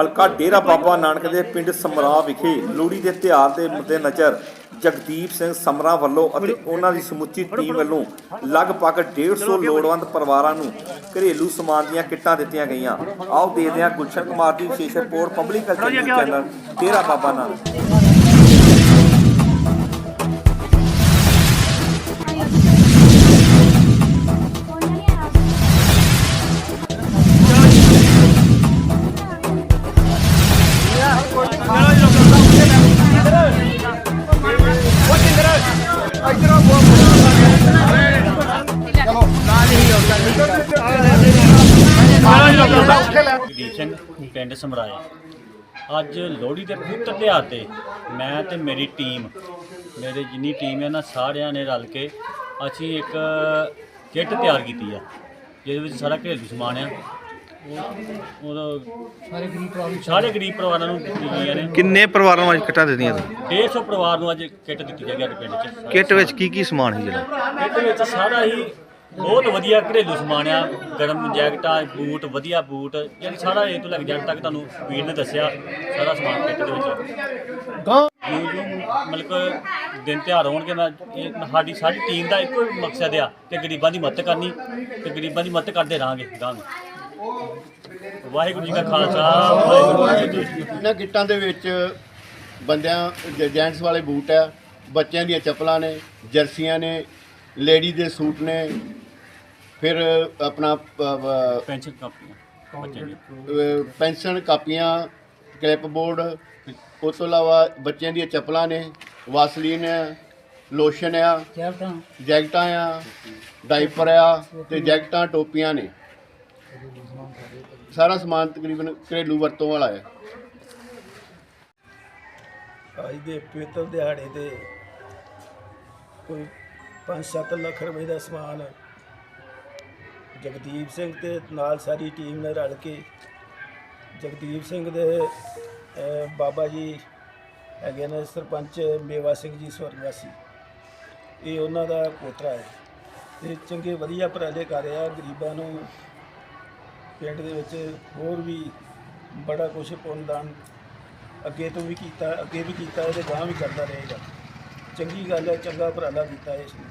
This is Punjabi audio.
ਹਲਕਾ ਡੇਰਾ ਬਾਬਾ ਨਾਨਕ ਦੇ ਪਿੰਡ ਸਮਰਾ ਵਿਖੇ ਲੋਹੜੀ ਦੇ ਤਿਉਹਾਰ ਦੇ ਮੱਦੇਨਜ਼ਰ ਜਗਦੀਪ ਸਿੰਘ ਸਮਰਾ ਵੱਲੋਂ ਅਤੇ ਉਹਨਾਂ ਦੀ ਸਮੁੱਚੀ ਟੀਮ ਵੱਲੋਂ ਲਗਭਗ 150 ਲੋੜਵੰਦ ਪਰਿਵਾਰਾਂ ਨੂੰ ਘਰੇਲੂ ਸਮਾਨ ਦੀਆਂ ਕਿੱਟਾਂ ਦਿੱਤੀਆਂ ਗਈਆਂ। ਆਓ ਦੇਖਦੇ ਹਾਂ ਗੁਲਸ਼ਨ ਕੁਮਾਰ ਦੀ ਵਿਸ਼ੇਸ਼ report public culture channel Dera Baba Nanak. Jagdeep Singh ਪਿੰਡ ਸਮਰਾਏ। ਅੱਜ ਲੋਹੜੀ ਦੇ ਪੁੱਤ ਤਿਉਹਾਰ ਤੇ ਮੈਂ ਤੇ ਮੇਰੀ ਟੀਮ ਮੇਰੇ ਜਿੰਨੀ ਟੀਮ ਹੈ ਨਾ ਸਾਰਿਆਂ ਨੇ ਰਲ ਕੇ ਅਸੀਂ ਇੱਕ ਕਿੱਟ ਤਿਆਰ ਕੀਤੀ ਆ ਜਿਹਦੇ ਵਿੱਚ ਸਾਰਾ ਘਰੇਲੂ ਸਮਾਨ ਆ। ਉਹ ਉਹਦਾ ਸਾਰੇ ਗਰੀਬ ਪਰਿਵਾਰਾਂ ਨੂੰ ਦਿੱਤੀ ਗਈਆਂ ਨੇ। ਕਿੰਨੇ ਪਰਿਵਾਰਾਂ ਨੂੰ ਅੱਜ ਕਿੱਟਾਂ ਦਿੱਤੀਆਂ ਤੁਸੀਂ? 150 ਪਰਿਵਾਰ ਨੂੰ ਅੱਜ ਕਿੱਟ ਦਿੱਤੀ ਜਾਏਗੀ ਸਾਡੇ ਪਿੰਡ 'ਚ। ਕਿੱਟ ਵਿੱਚ ਕੀ ਕੀ ਸਮਾਨ ਹੈ ਜਿਹੜਾ? ਕਿੱਟ ਵਿੱਚ ਸਾਰਾ ਹੀ ਬਹੁਤ ਵਧੀਆ ਘਰੇਲੂ ਸਮਾਨ ਆ ਗਰਮ ਜੈਕਟਾਂ ਬੂਟ ਵਧੀਆ ਬੂਟ ਯਾਨੀ ਸਾਰਾ ਇਹ ਤੋਂ ਲੈ ਕੇ ਜੈਕਟ ਤੱਕ ਤੁਹਾਨੂੰ ਵੀਰ ਨੇ ਦੱਸਿਆ ਸਾਰਾ ਸਮਾਨ ਕਿੱਟ ਦੇ ਵਿੱਚ ਗਾਂ ਮਤਲਬ ਕਿ ਦਿਨ ਤਿਉਹਾਰ ਹੋਣਗੇ ਮੈਂ ਇਹ ਸਾਡੀ ਸਾਰੀ ਟੀਮ ਦਾ ਇੱਕੋ ਹੀ ਮਕਸਦ ਆ ਕਿ ਗਰੀਬਾਂ ਦੀ ਮਦਦ ਕਰਨੀ ਤੇ ਗਰੀਬਾਂ ਦੀ ਮਦਦ ਕਰਦੇ ਰਹਾਂਗੇ ਗਾਂ ਵਾਹਿਗੁਰੂ ਜੀ ਕਾ ਖਾਲਸਾ ਵਾਹਿਗੁਰੂ ਜੀ ਕੀ ਫਤਿਹ। ਇਹਨਾਂ ਕਿੱਟਾਂ ਦੇ ਵਿੱਚ ਬੰਦਿਆਂ ਜੈਂਟਸ ਵਾਲੇ ਬੂਟ ਆ ਬੱਚਿਆਂ ਦੀਆਂ ਚੱਪਲਾਂ ਨੇ ਜਰਸੀਆਂ ਨੇ ਲੇਡੀ ਦੇ ਸੂਟ ਨੇ ਫਿਰ ਆਪਣਾ ਪੈਨਸ਼ਨ ਕਾਪੀਆਂ ਬੱਚਿਆਂ ਦੀ ਪੈਨਸ਼ਨ ਕਾਪੀਆਂ ਕਲਿੱਪ ਬੋਰਡ ਉਸ ਤੋਂ ਇਲਾਵਾ ਬੱਚਿਆਂ ਦੀਆਂ ਚੱਪਲਾਂ ਨੇ ਵਾਸਲੀਨ ਆ ਲੋਸ਼ਨ ਆ ਜੈਕਟਾਂ। ਆ ਡਾਈਪਰ ਆ ਤੇ ਜੈਕਟਾਂ ਟੋਪੀਆਂ ਨੇ। ਸਾਰਾ ਸਮਾਨ ਤਕਰੀਬਨ ਘਰੇਲੂ ਵਰਤੋਂ ਵਾਲਾ ਹੈ। ਅੱਜ ਦੇ ਪਵਿੱਤਰ ਦਿਹਾੜੇ ਤੇ ਕੋਈ 5-7 ਲੱਖ ਰੁਪਏ ਦਾ ਸਮਾਨ। ਜਗਦੀਪ ਸਿੰਘ ਤੇ ਨਾਲ ਸਾਰੀ ਟੀਮ ਨੇ ਰਲ ਕੇ ਜਗਦੀਪ ਸਿੰਘ ਦੇ ਬਾਬਾ ਜੀ ਹੈਗੇ ਨੇ ਸਰਪੰਚ ਮੇਵਾ ਸਿੰਘ ਜੀ ਸਵਰਗਵਾਸੀ ਇਹ ਉਹਨਾਂ ਦਾ ਪੋਤਰਾ ਹੈ। ਤੇ ਚੰਗੇ ਵਧੀਆ ਉਪਰਾਲੇ ਕਰ ਰਿਹਾ, ਗਰੀਬਾਂ ਨੂੰ ਪਿੰਡ ਦੇ ਵਿੱਚ ਹੋਰ ਵੀ ਬੜਾ ਕੁਝ ਪੁੰਨਦਾਨ ਅੱਗੇ ਤੋਂ ਵੀ ਕੀਤਾ, ਅੱਗੇ ਵੀ ਕੀਤਾ ਹੈ ਤੇ ਗਾਂ ਵੀ ਕਰਦਾ ਰਹੇਗਾ। ਚੰਗੀ ਗੱਲ ਹੈ ਚੰਗਾ ਉਪਰਾਲਾ ਕੀਤਾ ਹੈ ਇਸ ਨੇ।